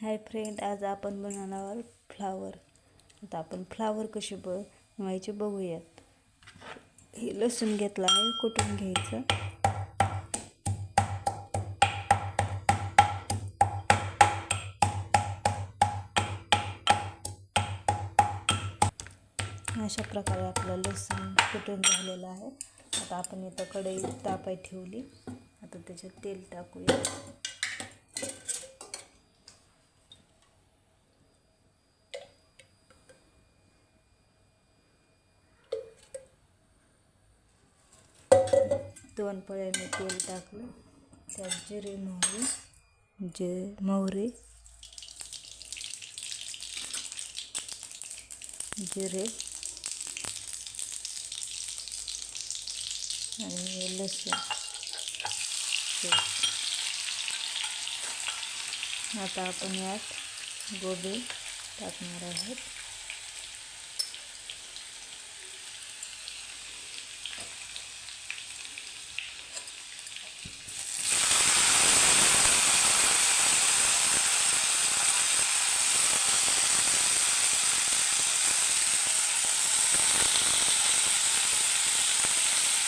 Hi friend आज आपण बनवणार फ्लावर. आता आपण फ्लावर कसे बनवायचे बघूयात. हे लसूण घेतला आहे कुटून घ्यायचं? अशा प्रकारे आपलं लसूण कुटून झालेलं आहे. आता आपण इथं कढई तापाय ठेवली. आता त्याच्यात तेल टाकूया. दोन पळ्याने तेल टाकलं. त्यात जिरे मोहरी जे मोहरी जिरे आणि लसूण. आता आपण यात गोबी टाकणार आहोत.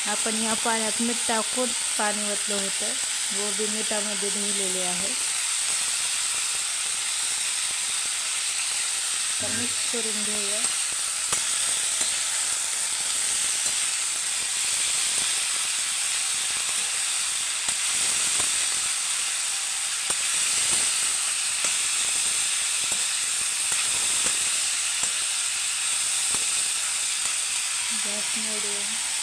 आपण या पाण्यात मीठ टाकून पाणी ओतलं होतं. गोबी मिठामध्ये धुवलेले तर मिक्स घेऊया. गॅस मिडियम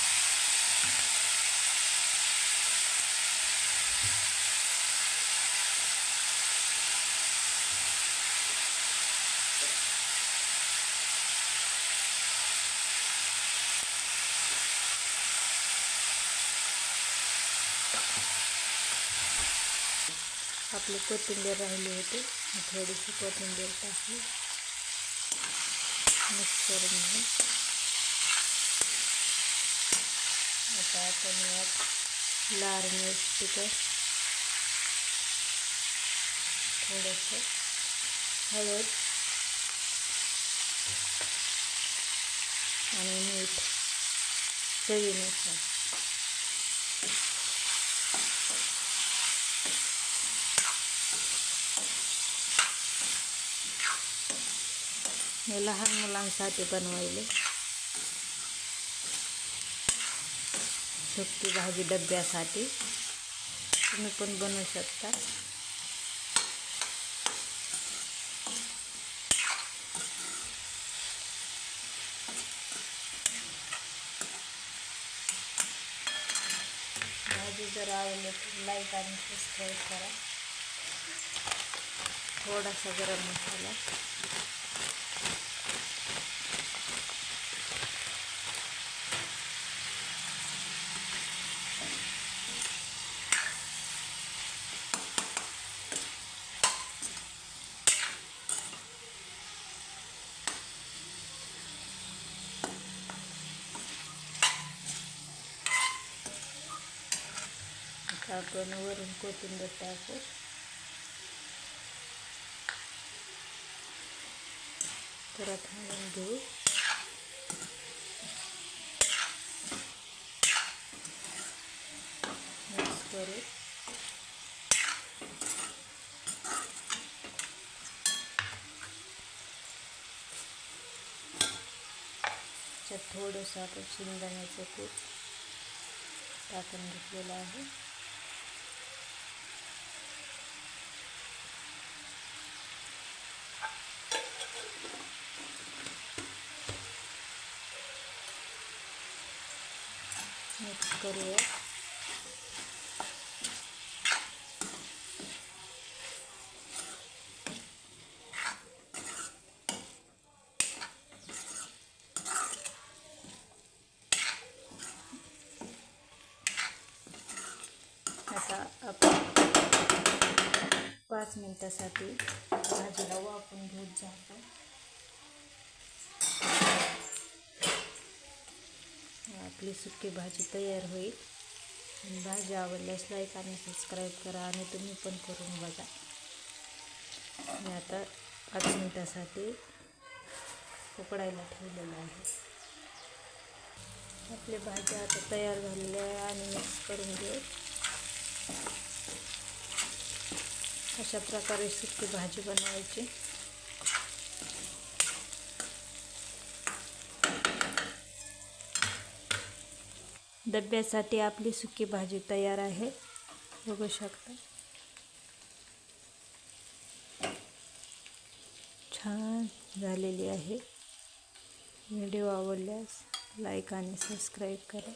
आपली कोथिंबीर राहिली होती. थोडीशी कोथिंबीर टाकली. मिक्स करून घेऊ. आता आपण यात लाल मिरच तिखट थोडंसं हळद आणि मीठ. चवीनुसार. हे लहान मुलांसाठी बनवायले. सुकी भाजी डब्यासाठी. तुम्ही पण बनवू शकता. भाजी जर आवडली तर लाईक आणि सबस्क्राईब करा. थोडासा गरम मसाला आता आपण वरून कोथिंबीर टाकू परत हलवून घेऊ. मिक्स करू. थोडंसं आपण शेंगदाण्याचं कूट टाकून घेतलेलं आहे. मिक्स करूया. आता आपण पाच मिनटासाठी भाजीला वापरून घेत जातो. आपली सुकी भाजी तयार होईल. आणि भाजी आवडल्यास लाईक आणि सबस्क्राईब करा आणि तुम्ही पण करून बघा. मी आता पाच मिनिटासाठी उकडायला ठेवलेलं आहे. आपली भाजी आता तयार झालेली आहे आणि मिक्स करून घेऊ. अशा प्रकारे सुकी भाजी बनवायची. डब्यासाठी आपली सुकी भाजी तयार आहे. बघू शकता. छान झालेली आहे. व्हिडिओ आवडल्यास लाईक आणि सबस्क्राईब करा.